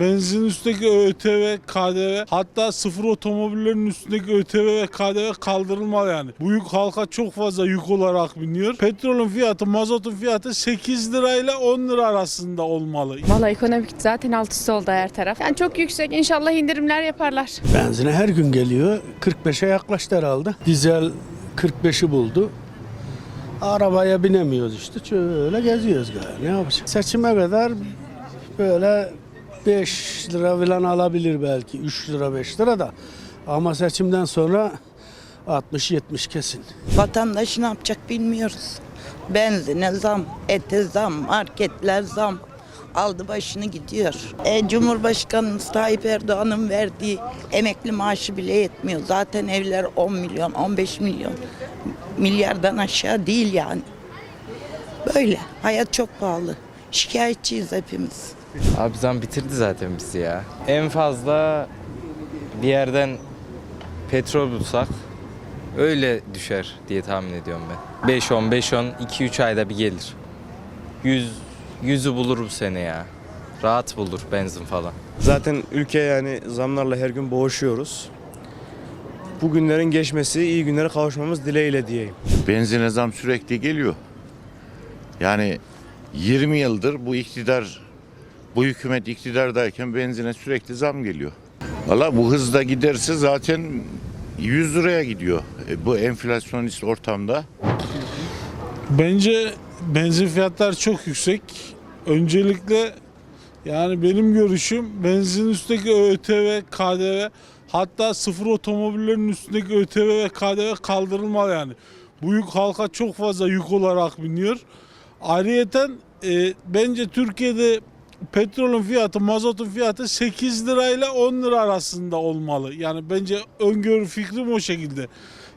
benzin üstündeki ÖTV, KDV hatta sıfır otomobillerin üstündeki ÖTV ve KDV kaldırılmalı yani. Bu yük halka çok fazla yük olarak biniyor. Petrolün fiyatı, mazotun fiyatı 8 lirayla 10 lira arasında olmalı. Valla ekonomik zaten alt üst oldu her taraf. Yani çok yüksek. İnşallah indirimler yaparlar. Benzine her gün geliyor. 45'e yaklaştı herhalde. Dizel 45'i buldu. Arabaya binemiyoruz işte. Şöyle geziyoruz galiba. Ne yapacağız? Seçime kadar böyle 5 lira falan alabilir belki. 3 lira 5 lira da. Ama seçimden sonra 60-70 kesin. Vatandaş ne yapacak bilmiyoruz. Benzine zam, ete zam, marketler zam. Aldı başını gidiyor. E, Cumhurbaşkanımız Tayyip Erdoğan'ın verdiği emekli maaşı bile yetmiyor. Zaten evler 10 milyon, 15 milyon. Milyardan aşağı değil yani. Böyle. Hayat çok pahalı. Şikayetçiyiz hepimiz. Abi zam bitirdi zaten bizi ya. En fazla bir yerden petrol bulsak öyle düşer diye tahmin ediyorum ben. 5-10, 5-10, 2-3 ayda bir gelir. 100, 100'ü bulur bu sene ya. Rahat bulur benzin falan. Zaten ülke yani zamlarla her gün boğuşuyoruz. Bu günlerin geçmesi, iyi günlere kavuşmamız dileğiyle diyeyim. Benzine zam sürekli geliyor. Yani 20 yıldır bu iktidar, bu hükümet iktidardayken benzine sürekli zam geliyor. Valla bu hızla giderse zaten 100 liraya gidiyor. E, bu enflasyonist ortamda. Bence benzin fiyatları çok yüksek. Öncelikle yani benim görüşüm benzin üstündeki ÖTV, KDV hatta sıfır otomobillerin üstündeki ÖTV ve KDV kaldırılmalı yani. Bu yük halka çok fazla yük olarak biniyor. Ayrıyeten e, bence Türkiye'de petrolün fiyatı, mazotun fiyatı 8 lirayla 10 lira arasında olmalı. Yani bence öngörü fikrim o şekilde.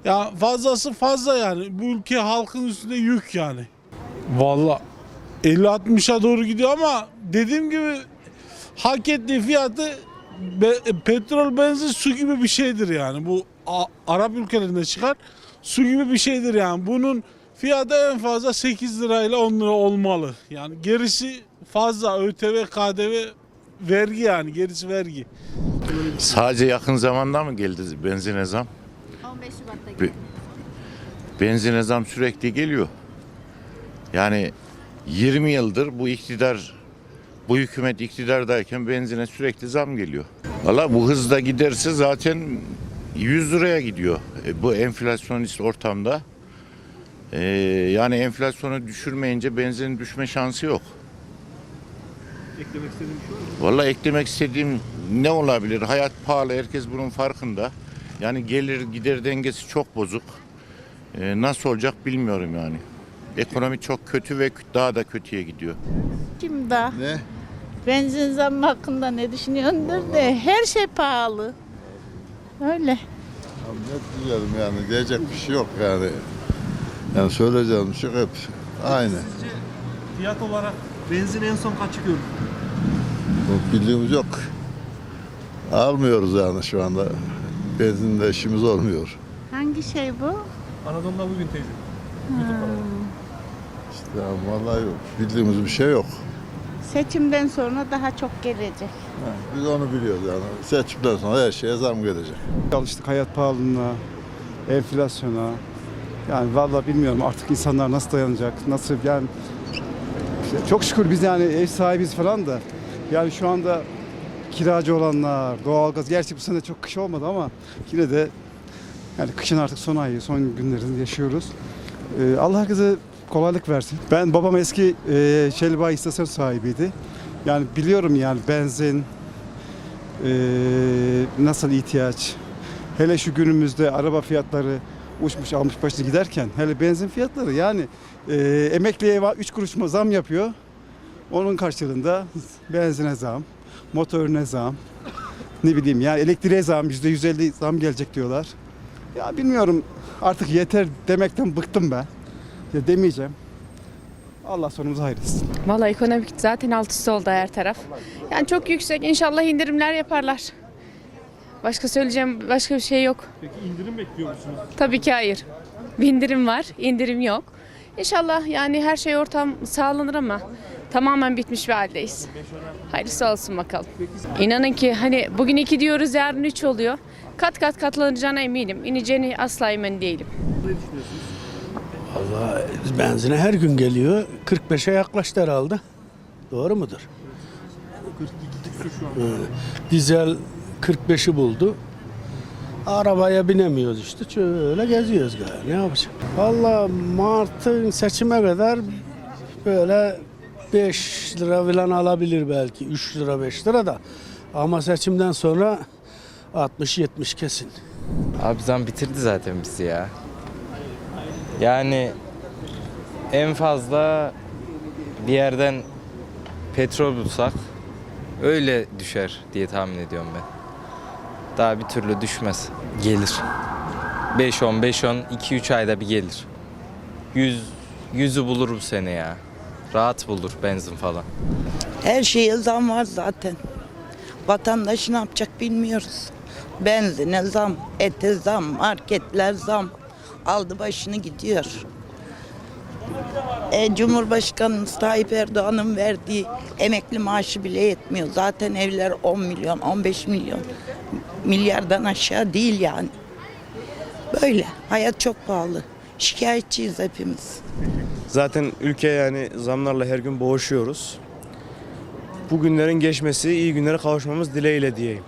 Ya fazlası fazla yani. Bu ülke halkın üstünde yük yani. Valla 50-60'a doğru gidiyor ama dediğim gibi hak ettiği fiyatı be- petrol benzin su gibi bir şeydir yani. Bu Arap ülkelerinde çıkar su gibi bir şeydir yani. Bunun fiyatı en fazla 8 lirayla 10 lira olmalı. Yani gerisi fazla ÖTV, KDV vergi yani gerisi vergi. Sadece yakın zamanda mı geldi benzine zam? 15 Şubat'ta geldi. Benzine zam sürekli geliyor. Yani 20 yıldır bu iktidar, bu hükümet iktidardayken benzine sürekli zam geliyor. Valla bu hızla giderse zaten 100 liraya gidiyor. E, bu enflasyonist ortamda. E, yani enflasyonu düşürmeyince benzinin düşme şansı yok. Eklemek istediğim bir şey var mı? Valla eklemek istediğim ne olabilir? Hayat pahalı, herkes bunun farkında. Yani gelir gider dengesi çok bozuk. Ee, nasıl olacak bilmiyorum yani. Ekonomi çok kötü ve daha da kötüye gidiyor. Kim da? Ne? Benzin zammı hakkında ne düşünüyordur de her şey pahalı. Öyle. Abi ne diyelim yani diyecek bir şey yok yani. Yani söyleyeceğim şey hep aynı. Sizce fiyat olarak benzin en son kaçı gördü? Bildiğimiz yok. Almıyoruz yani şu anda. Benzinle işimiz olmuyor. Hangi şey bu? Anadolu'da bugün teyze. İşte vallahi yok. Bildiğimiz bir şey yok. Seçimden sonra daha çok gelecek. Ha, Biz onu biliyoruz yani. Seçimden sonra her şeye zam gelecek. Alıştık hayat pahalılığına, enflasyona. Yani vallahi bilmiyorum artık insanlar nasıl dayanacak, nasıl yani çok şükür biz yani ev sahibiz falan da yani şu anda kiracı olanlar, doğalgaz gerçi bu sene çok kış olmadı ama yine de yani kışın artık son ayı, son günlerini yaşıyoruz. Ee, Allah herkese kolaylık versin. Ben babam eski e, Şelba istasyon sahibiydi. Yani biliyorum yani benzin, e, nasıl ihtiyaç. Hele şu günümüzde araba fiyatları uçmuş almış başını giderken hele benzin fiyatları yani e, emekliye 3 kuruş zam yapıyor. Onun karşılığında benzine zam, motorine zam, ne bileyim yani elektriğe zam, %150 zam gelecek diyorlar. Ya bilmiyorum artık yeter demekten bıktım ben. Ya demeyeceğim. Allah sonumuzu hayretsin. Valla ekonomik zaten alt üst oldu her taraf. Yani çok yüksek. İnşallah indirimler yaparlar. Başka söyleyeceğim başka bir şey yok. Peki indirim bekliyor musunuz? Tabii ki hayır. Bir indirim var, indirim yok. İnşallah yani her şey ortam sağlanır ama tamamen bitmiş bir haldeyiz. Hayırlısı olsun bakalım. İnanın ki hani bugün iki diyoruz yarın üç oluyor. Kat kat katlanacağına eminim. İneceğini asla emin değilim. Valla benzine her gün geliyor. 45'e yaklaştı herhalde. Doğru mudur? Hı. Dizel 45'i buldu. Arabaya binemiyoruz işte. Şöyle geziyoruz galiba. Ne yapacağız? Valla Mart'ın seçime kadar böyle 5 lira falan alabilir belki. 3 lira 5 lira da. Ama seçimden sonra 60-70 kesin. Abi zam bitirdi zaten bizi ya. Yani en fazla bir yerden petrol bulsak öyle düşer diye tahmin ediyorum ben. Daha bir türlü düşmez. Gelir. 5-10, 5-10, 2-3 ayda bir gelir. 100, yüzü bulur bu sene ya. Rahat bulur benzin falan. Her şeye zam var zaten. Vatandaş ne yapacak bilmiyoruz. Benzine zam, ete zam, marketler zam. Aldı başını gidiyor. E, Cumhurbaşkanımız Tayyip Erdoğan'ın verdiği emekli maaşı bile yetmiyor. Zaten evler 10 milyon, 15 milyon. Milyardan aşağı değil yani. Böyle. Hayat çok pahalı. Şikayetçiyiz hepimiz. Zaten ülke yani zamlarla her gün boğuşuyoruz. Bu günlerin geçmesi, iyi günlere kavuşmamız dileğiyle diyeyim.